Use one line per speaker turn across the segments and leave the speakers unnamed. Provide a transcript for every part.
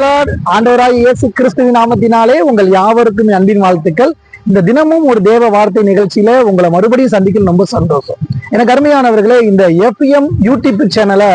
பிரைசலாட் ஆண்டவராய் இயேசு கிறிஸ்துவின் நாமத்தினாலே உங்கள் யாவருக்கும் அன்பின் வாழ்த்துக்கள். இந்த தினமும் ஒரு தேவ வார்த்தை நிகழ்ச்சியில உங்களை மறுபடியும் சந்திக்க ரொம்ப சந்தோஷம். எனக்கு அருமையானவர்களே இந்த எஃப்எம் யூடியூப் சேனலை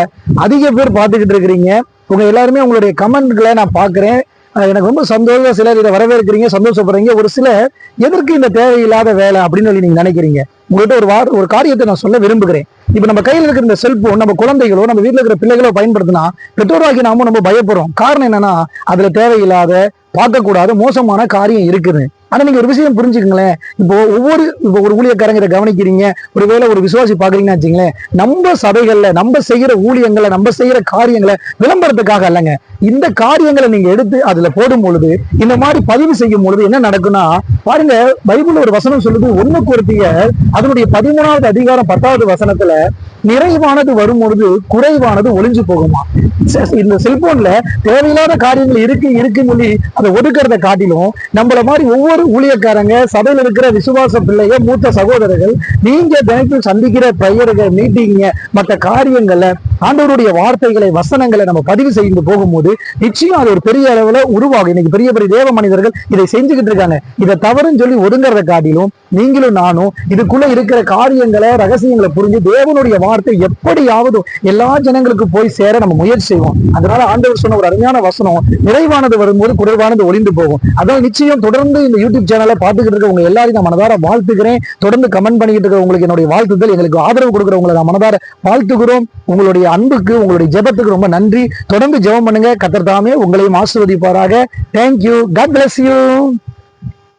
அதிக பேர் பார்த்துக்கிட்டு இருக்கிறீங்க. உங்க எல்லாருமே உங்களுடைய கமெண்ட்களை நான் பார்க்குறேன். எனக்கு ரொம்ப சந்தோஷம். சிலர் இதை வரவேற்கிறீங்க சந்தோஷப்படுறீங்க. ஒரு சிலர் எதற்கு இந்த தேவையில்லாத வேலை அப்படின்னு சொல்லி நீங்க நினைக்கிறீங்க. உங்கள்கிட்ட ஒரு வார ஒரு காரியத்தை நான் சொல்ல விரும்புகிறேன். இப்ப நம்ம கையில் இருக்கிற இந்த செல்போன் நம்ம குழந்தைகளோ நம்ம வீட்டில் இருக்கிற பிள்ளைகளோ பயன்படுத்தினா பெற்றோராகி நாமும் நம்ம பயப்படுறோம். காரணம் என்னன்னா அதுல தேவையில்லாத பார்க்கக்கூடாத மோசமான காரியம் இருக்குது. ஆனா நீங்க ஒரு விஷயம் புரிஞ்சுக்கங்களேன். இப்போ ஒவ்வொரு இப்போ ஒரு ஊழியக்காரங்க இதை கவனிக்கிறீங்க ஒருவேளை ஒரு விசுவாசி பாக்குறீங்கன்னா வச்சுங்களேன் நம்ம சபைகள்ல நம்ம செய்யற ஊழியங்களை நம்ம செய்யற காரியங்களை விளம்பரத்துக்காக அல்லங்க. இந்த காரியங்களை நீங்க எடுத்து அதுல போடும் பொழுது இந்த மாதிரி பதிவு செய்யும் பொழுது என்ன நடக்கும்னா பாருங்க பைபிள் ஒரு வசனம் சொல்லுது ஒண்ணு குருத்திய அதனுடைய பதிமூணாவது அதிகாரம் பத்தாவது வசனத்துல நிறைவானது வரும் பொழுது குறைவானது ஒளிஞ்சு போகுமா? இந்த செல்போன்ல தேவையில்லாத காரியங்கள் இருக்கு இருக்குன்னு சொல்லி அதை ஒதுக்கிறத காட்டிலும் நம்மள மாதிரி ஒவ்வொரு ஊழியக்காரங்க சபையில் இருக்கிற விசுவாச பிள்ளைய மூத்த சகோதரர்கள் நீங்க தினத்தில் சந்திக்கிற பெயர்கள் மீட்டிங்க மற்ற காரியங்களை ஆண்டவருடைய வார்த்தைகளை வசனங்களை நம்ம பதிவு செய்து போகும்போது நிச்சயம் அது ஒரு பெரிய அளவுல உருவாகும். இன்னைக்கு பெரிய பெரிய தேவ மனிதர்கள் இதை செஞ்சுக்கிட்டு இருக்காங்க. இதை தவறுன்னு சொல்லி ஒதுங்கறத காட்டிலும் நீங்களும் நானும் இதுக்குள்ள இருக்கிற காரியங்களை ரகசியங்களை புரிஞ்சு தேவனுடைய வார்த்தை எப்படியாவது எல்லா ஜனங்களுக்கு போய் சேர நம்ம முயற்சி செய்வோம். அதனால ஆண்டவர் சொன்ன ஒரு அருமையான வசனம் நிறைவானது வரும்போது குறைவானது ஒளிந்து போகும். அதான் நிச்சயம் தொடர்ந்து இந்த யூடியூப் சேனலை பார்த்துக்கிட்டு இருக்க உங்க எல்லாரையும் நான் மனதார வாழ்த்துக்கிறேன் தொடர்ந்து கமெண்ட் பண்ணிக்கிட்டு இருக்க உங்களுக்கு என்னுடைய வாழ்த்துதல் எங்களுக்கு ஆதரவு கொடுக்குறவங்களை நான் மனதார வாழ்த்துக்கிறோம் உங்களுடைய அன்புக்கு உங்களுடைய ஜெபத்துக்கு ரொம்ப நன்றி. தொடர்ந்து ஜெபம் பண்ணுங்க. கத்தர் தாமே உங்களையும் ஆசிர்வதிப்பாராக. Thank you God bless you